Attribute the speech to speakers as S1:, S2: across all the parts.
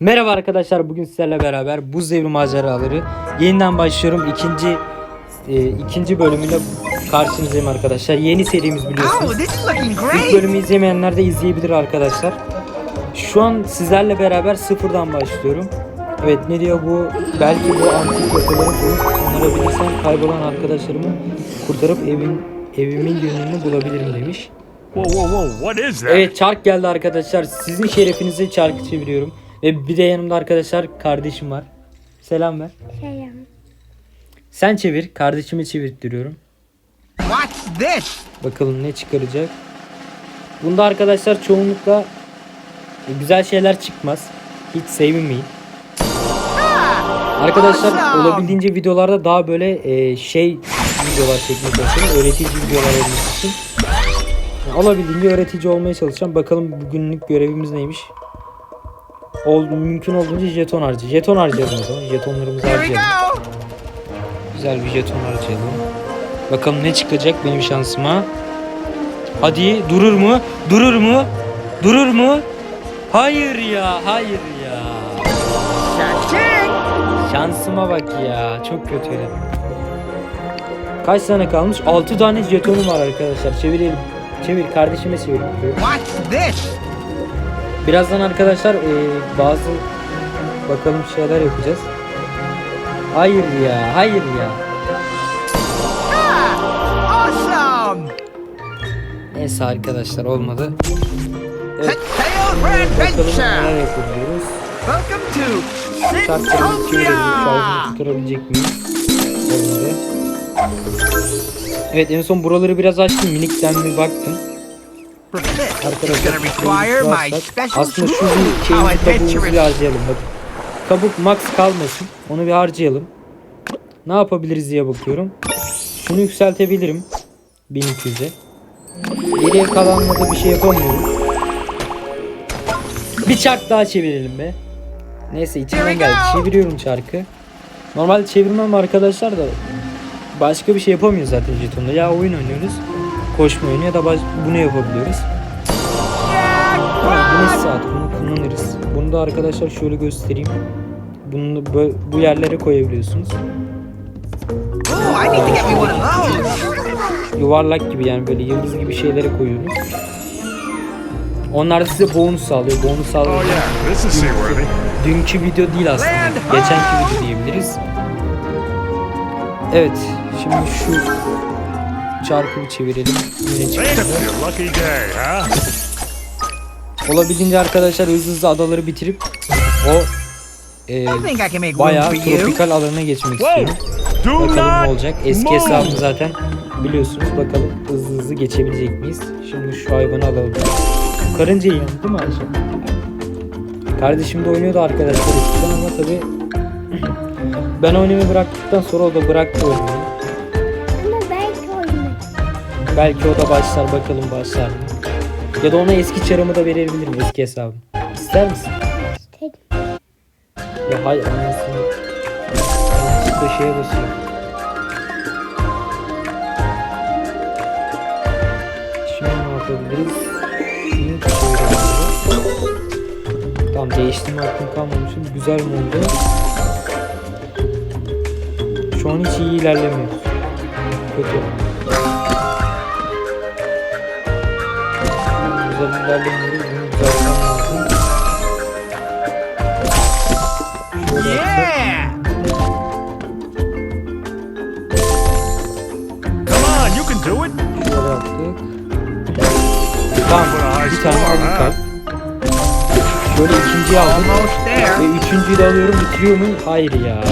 S1: Merhaba arkadaşlar bugün sizlerle beraber Buz Devri maceraları yeniden başlıyorum. İkinci e, ikinci bölümüyle karşınızdayım arkadaşlar. Yeni serimiz biliyorsunuz.
S2: Oh,
S1: İlk bölümü izlemeyenler de izleyebilir arkadaşlar. Şu an sizlerle beraber sıfırdan başlıyorum. Evet ne diyor bu? Belki bu antik yapıları onarabilirsem kaybolan arkadaşlarımı kurtarıp evin evimin yönünü bulabilirim demiş.
S3: Whoa, whoa, whoa, what is that?
S1: Evet çark geldi arkadaşlar. Sizin şerefinize çarkı çeviriyorum. Ve bir de yanımda arkadaşlar kardeşim var. Selam ver.
S4: Selam.
S1: Sen çevir. Kardeşimi çevirttiriyorum.
S2: What's this?
S1: Bakalım ne çıkaracak. Bunda arkadaşlar çoğunlukla güzel şeyler çıkmaz. Hiç sevinmeyin. Arkadaşlar
S2: awesome.
S1: olabildiğince videolarda daha böyle e, şey videolar çekmeye çalışıyorum. Öğretici videolar olması için. Yani olabildiğince öğretici olmaya çalışacağım. Bakalım bugünlük görevimiz neymiş. Ol, mümkün olduğunca jeton harcayacağız. Jeton harcayalım o zaman. Jetonlarımızı harcayalım. Güzel bir jeton harcayalım. Bakalım ne çıkacak benim şansıma. Hadi durur mu? Durur mu? Durur mu? Hayır ya, hayır ya. Şansıma bak ya. Çok kötüydü. Kaç tane kalmış? 6 tane jetonum var arkadaşlar. Çevirelim. Çevir kardeşime çevir.
S2: What's this?
S1: Birazdan arkadaşlar e, bazı bakalım şeyler yapacağız. Hayır ya, hayır ya.
S2: Awesome.
S1: Neyse arkadaşlar olmadı. Evet. Bakalım neler yapabiliyoruz.
S2: Welcome to
S1: tutturabilecek miyiz? Olmadı. Evet en son buraları biraz açtım. Minikten bir baktım. Arkadaşlar Aslında şu bir şeyin kabuğumuzu bir harcayalım. Hadi. Kabuk max kalmasın. Onu bir harcayalım. Ne yapabiliriz diye bakıyorum. Şunu yükseltebilirim. 1200'e. Geriye kalanla da bir şey yapamıyorum. Bir çark daha çevirelim be. Neyse içimden geldi. Çeviriyorum çarkı. Normalde çevirmem arkadaşlar da başka bir şey yapamıyoruz zaten jetonda. Ya oyun oynuyoruz. Koşma oyunu ya da bunu yapabiliyoruz. Güneş saat bunu kullanırız. Bunu da arkadaşlar şöyle göstereyim. Bunu bö- bu yerlere koyabiliyorsunuz. Yuvarlak gibi yani böyle yıldız gibi şeylere koyuyoruz. Onlar da size bonus sağlıyor. Bonus sağlıyor.
S3: Oh yeah.
S1: Dünkü video değil aslında. Geçenki video diyebiliriz. Evet. Şimdi şu çarkı bir çevirelim. Yine
S3: Ain't
S1: Olabildiğince arkadaşlar hızlı hızlı adaları bitirip o e, bayağı tropikal alana geçmek istiyorum. Bakalım ne olacak. Eski
S3: move.
S1: hesabımı zaten biliyorsunuz. Bakalım hızlı hızlı geçebilecek miyiz? Şimdi şu hayvanı alalım. Karınca yiyen değil mi Ayşe? Kardeşim de oynuyordu arkadaşlar eskiden ama tabi ben oynamayı bıraktıktan sonra o da bıraktı oynamayı.
S4: Ama belki oynar.
S1: Belki o da başlar bakalım başlar mı? Ya da ona eski çarımı da verebilirim eski hesabım. İster misin?
S4: İstedim.
S1: Ya hay anasını. Yanlışlıkla şeye basıyor. Şimdi ne yapabiliriz? Çevirebiliriz. Tamam değiştirme hakkım kalmamışım. Güzel mi oldu? Şu an hiç iyi ilerlemiyor. Kötü. Güzel ilerlemiyoruz. Bunu düzeltmem lazım. Şöyle.
S2: Yeah.
S3: Come on, you can do it.
S1: Şöyle yaptık. Tamam bir tane kalp. Şöyle ikinciyi aldım. Ve üçüncüyü de alıyorum bitiriyor mu? Hayır ya.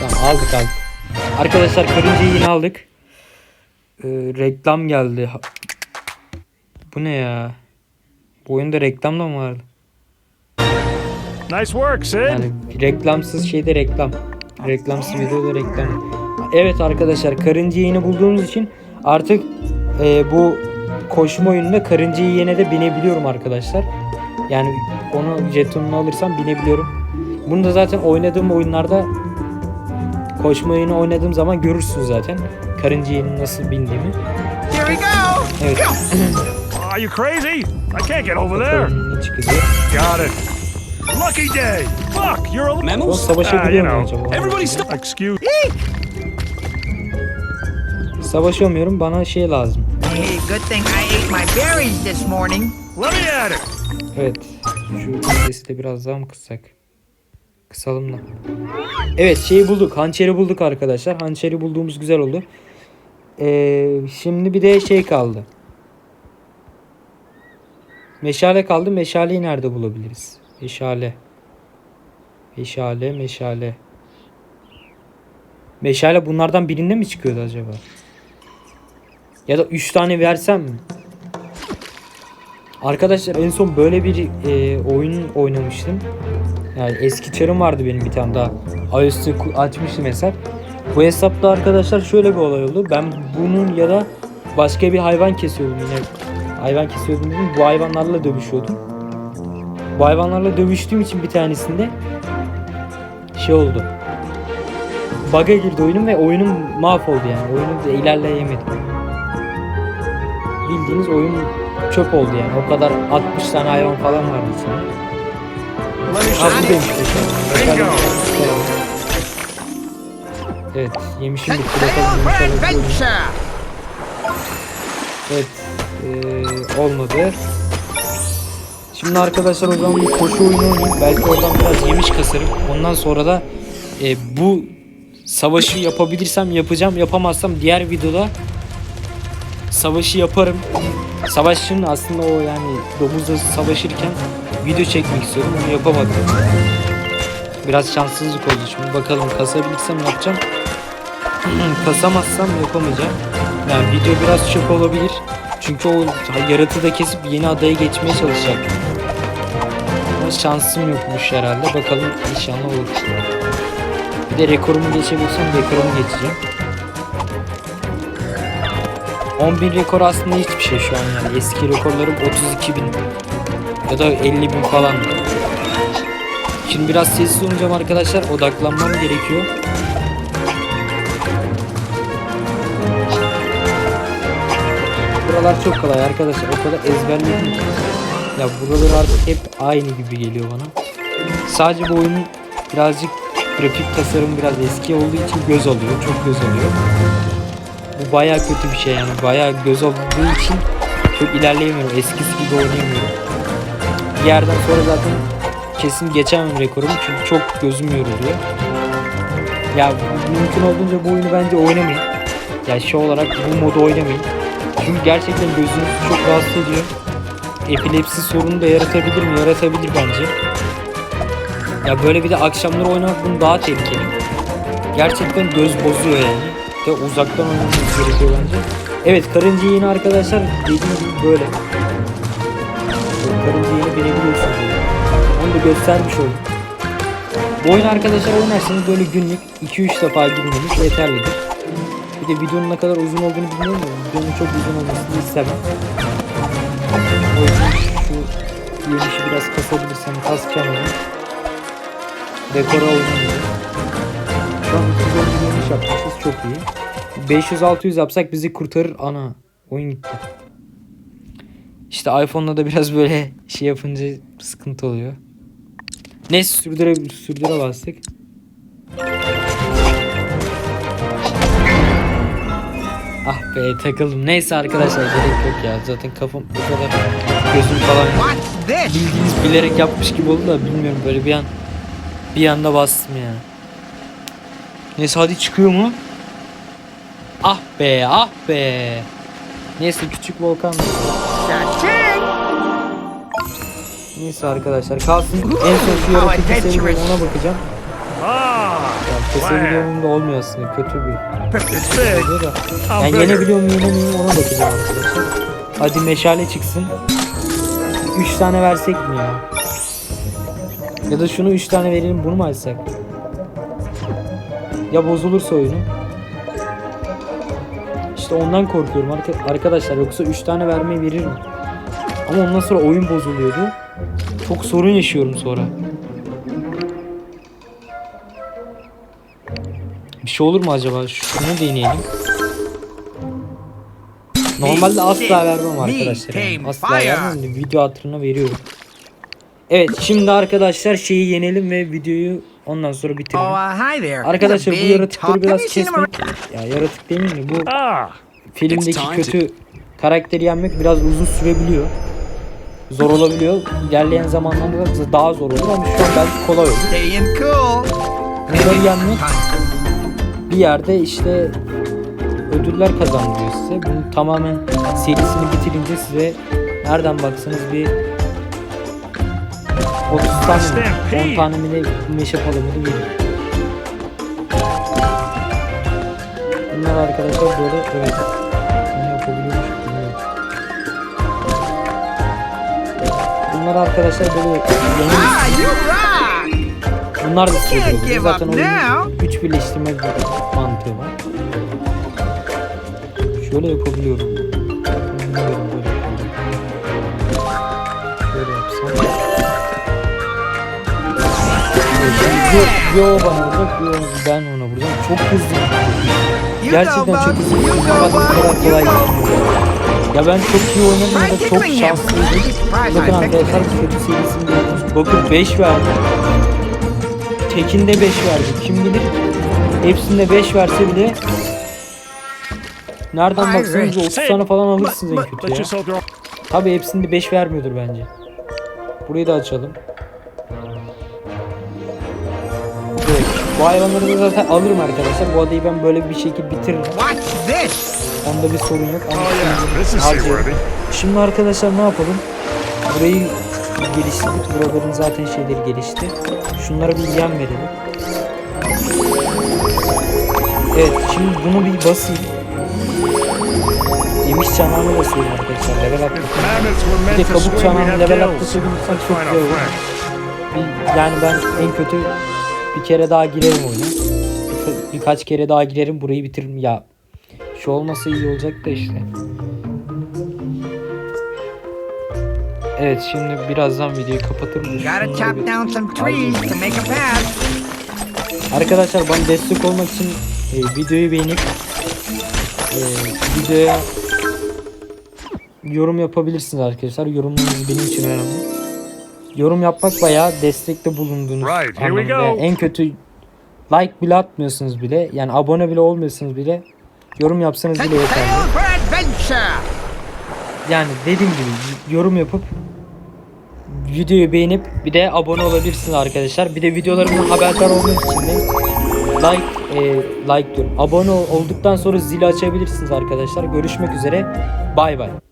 S1: Tamam aldık aldık. Arkadaşlar karıncayı yine aldık. Ee, reklam geldi. Bu ne ya? Bu oyunda reklam da mı vardı?
S3: Nice work, Sid.
S1: Yani reklamsız şeyde reklam. Reklamsız videoda reklam. Evet arkadaşlar karıncayı yeni bulduğumuz için artık e, bu koşma oyununda karıncayı yine de binebiliyorum arkadaşlar. Yani onu jetonunu alırsam binebiliyorum. Bunu da zaten oynadığım oyunlarda koşma oyunu oynadığım zaman görürsünüz zaten. Karıncayı nasıl bindiğimi.
S2: Here we go.
S1: Evet.
S3: Are you crazy? I can't get over there. Got it. Lucky day. Fuck, you're a
S5: Mammals?
S3: Ah,
S1: mu
S3: you know.
S5: Everybody stop.
S3: Excuse.
S1: Savaşamıyorum bana şey lazım.
S2: Hey, good thing I ate my berries this morning.
S3: Let me at it.
S1: Evet. Şu sesi de biraz daha mı kıssak? Kısalım da. Evet şeyi bulduk. Hançeri bulduk arkadaşlar. Hançeri bulduğumuz güzel oldu. Ee, şimdi bir de şey kaldı. Meşale kaldı. Meşaleyi nerede bulabiliriz? Meşale. Meşale, meşale. Meşale bunlardan birinde mi çıkıyordu acaba? Ya da 3 tane versem mi? Arkadaşlar en son böyle bir e, oyun oynamıştım. Yani eski çarım vardı benim bir tane daha. iOS'ta ku- açmıştım hesap. Bu hesapta arkadaşlar şöyle bir olay oldu. Ben bunun ya da başka bir hayvan kesiyordum yine. Hayvan kesiyordum dedim. Bu hayvanlarla dövüşüyordum. Bu hayvanlarla dövüştüğüm için bir tanesinde şey oldu. Bug'a girdi oyunum ve oyunum mahvoldu yani. Oyunu da ilerleyemedim. Bildiğiniz oyun çöp oldu yani. O kadar 60 tane hayvan falan vardı içinde. Ha buradaymış. Evet yemişim bir
S2: Prepare
S1: bakalım. Evet eee, olmadı. Şimdi arkadaşlar o zaman bir koşu oyunu oynayayım. Belki oradan biraz yemiş kasarım. Ondan sonra da e, bu savaşı yapabilirsem yapacağım. Yapamazsam diğer videoda savaşı yaparım. Savaşın aslında o yani domuzla savaşırken video çekmek istiyordum. Onu yapamadım. Biraz şanssızlık oldu şimdi. Bakalım kasabilirsem yapacağım. Kasamazsam yapamayacağım. Yani video biraz çöp olabilir. Çünkü o yaratığı da kesip yeni adaya geçmeye çalışacak. Ama şansım yokmuş herhalde. Bakalım inşallah olur. Bir de rekorumu geçebilirsem rekorumu geçeceğim. 10.000 rekor aslında hiçbir şey şu an yani. Eski rekorlarım 32.000 ya da 50.000 falan. Şimdi biraz sessiz olacağım arkadaşlar. Odaklanmam gerekiyor. Buralar çok kolay arkadaşlar. O kadar ezberledim ki. Ya buralar artık hep aynı gibi geliyor bana. Sadece bu oyunun birazcık grafik tasarım biraz eski olduğu için göz alıyor. Çok göz alıyor. Bu baya kötü bir şey yani. Baya göz aldığı için çok ilerleyemiyorum. Eskisi gibi oynayamıyorum. Bir yerden sonra zaten kesin geçemem rekorumu çünkü çok gözüm yoruluyor. Ya mümkün olduğunca bu oyunu bence oynamayın. Ya şey olarak bu modu oynamayın. Çünkü gerçekten gözünüzü çok rahatsız ediyor. Epilepsi sorunu da yaratabilir mi? Yaratabilir bence. Ya böyle bir de akşamları oynamak bunun daha tehlikeli. Gerçekten göz bozuyor yani. Ve uzaktan oynamanız gerekiyor bence. Evet karınca yeni arkadaşlar dediğim gibi böyle. Karınca yeni binebiliyorsunuz. Onu da göstermiş oldum. Bu oyunu arkadaşlar oynarsanız böyle günlük 2-3 defa girmeniz yeterlidir. Bir de videonun ne kadar uzun olduğunu bilmiyorum ama videonun çok uzun olmasını istemem. O yüzden şu yemişi biraz kasabilirsem kasacağım onu. Dekora oynayayım. Şu an 350 yemiş yapmışız çok iyi. 500-600 yapsak bizi kurtarır ana. Oyun gitti. İşte iPhone'la da biraz böyle şey yapınca sıkıntı oluyor. Neyse sürdüre, sürdüre bastık. Ah be takıldım. Neyse arkadaşlar gerek yok ya. Zaten kafam bu kadar gözüm falan bildiğiniz bilerek yapmış gibi oldu da bilmiyorum böyle bir an bir anda bastım ya. Neyse hadi çıkıyor mu? Ah be ah be. Neyse küçük volkan. Neyse arkadaşlar kalsın. En son şu kesebiliyorum ona bakacağım. Ya kesebiliyorum da olmuyor aslında kötü bir oluyor da. Yani yenebiliyor muyum yenemeyim ona bakacağım arkadaşlar. Hadi meşale çıksın. 3 tane versek mi ya? Ya da şunu 3 tane verelim bunu mu açsak? Ya bozulursa oyunu? İşte ondan korkuyorum arka- arkadaşlar yoksa 3 tane vermeyi verir mi? Ama ondan sonra oyun bozuluyordu. Çok sorun yaşıyorum sonra. Şey olur mu acaba? Şunu deneyelim. Normalde asla vermem arkadaşlar. Asla vermem de video hatırına veriyorum. Evet şimdi arkadaşlar şeyi yenelim ve videoyu ondan sonra
S2: Oh,
S1: bitirelim.
S2: there.
S1: Arkadaşlar bu yaratıkları biraz kesmek ya yaratık demeyeyim de bu
S3: Ah,
S1: filmdeki kötü karakteri yenmek biraz uzun sürebiliyor. Zor olabiliyor. İlerleyen zamanlarda daha zor olur ama şu an belki kolay olur. Bunları yenmek bir yerde işte ödüller kazandırıyor size. Bunu tamamen serisini bitirince size nereden baksanız bir 30 tane mi, 10 tane mi ne meşe palamını verir. Bunlar arkadaşlar böyle evet. Bunu yapabiliyormuş. Bunlar arkadaşlar böyle yeni
S2: Ah, rock.
S1: Bunlar da
S2: give
S1: Zaten
S2: now.
S1: Güç birleştirme bir mantığı var. Şöyle yapabiliyorum. Bilmiyorum böyle. Şöyle yapsam. Evet, şimdi bir, bir o bana vuracak, bir o ben ona vuracağım. Çok hızlı. Gerçekten çok hızlı.
S2: Go,
S1: bu kadar kolay gitmiyor. Ya ben çok iyi oynadım da çok şanslıydım. Bakın arkadaşlar bu kötü serisinde bakın 5 verdi. Tekinde 5 verdi. Kim bilir hepsinde 5 verse bile Nereden baksanız
S2: evet.
S1: 30 tane falan alırsınız en kötü ya. Tabi hepsinde 5 vermiyordur bence. Burayı da açalım. Evet, bu hayvanları da zaten alırım arkadaşlar. Bu adayı ben böyle bir şekilde bitiririm. Onda bir sorun yok. Ama
S3: Oh yeah.
S1: Şimdi arkadaşlar ne yapalım? Burayı geliştirdik. Buraların zaten şeyleri gelişti. Şunlara bir yem verelim. Evet şimdi bunu bir basayım. Yemiş çanağını basıyorum arkadaşlar. Level atlatıyorum. Bir de kabuk çanağını level atlatabilirsem çok güzel olur. Yani ben en kötü bir kere daha girerim oyuna. Bir- birkaç kere daha girerim burayı bitiririm ya. Şu olmasa iyi olacak da işte. Evet şimdi birazdan videoyu kapatırım. da
S2: Gotta
S1: şunları
S2: chop
S1: bir-
S2: down some trees to make a path.
S1: Arkadaşlar bana destek olmak için e, videoyu beğenip e, videoya yorum yapabilirsiniz arkadaşlar. Yorumlarınız benim için önemli. Yorum yapmak bayağı destekte bulunduğunuz
S3: Right,
S1: anlamında. En kötü like bile atmıyorsunuz bile. Yani abone bile olmuyorsunuz bile. Yorum yapsanız bile yeterli. Yani dediğim gibi yorum yapıp videoyu beğenip bir de abone olabilirsiniz arkadaşlar. Bir de videolarımdan haberdar olmak için de like e, like diyorum. Abone ol- olduktan sonra zili açabilirsiniz arkadaşlar. Görüşmek üzere. Bay bay.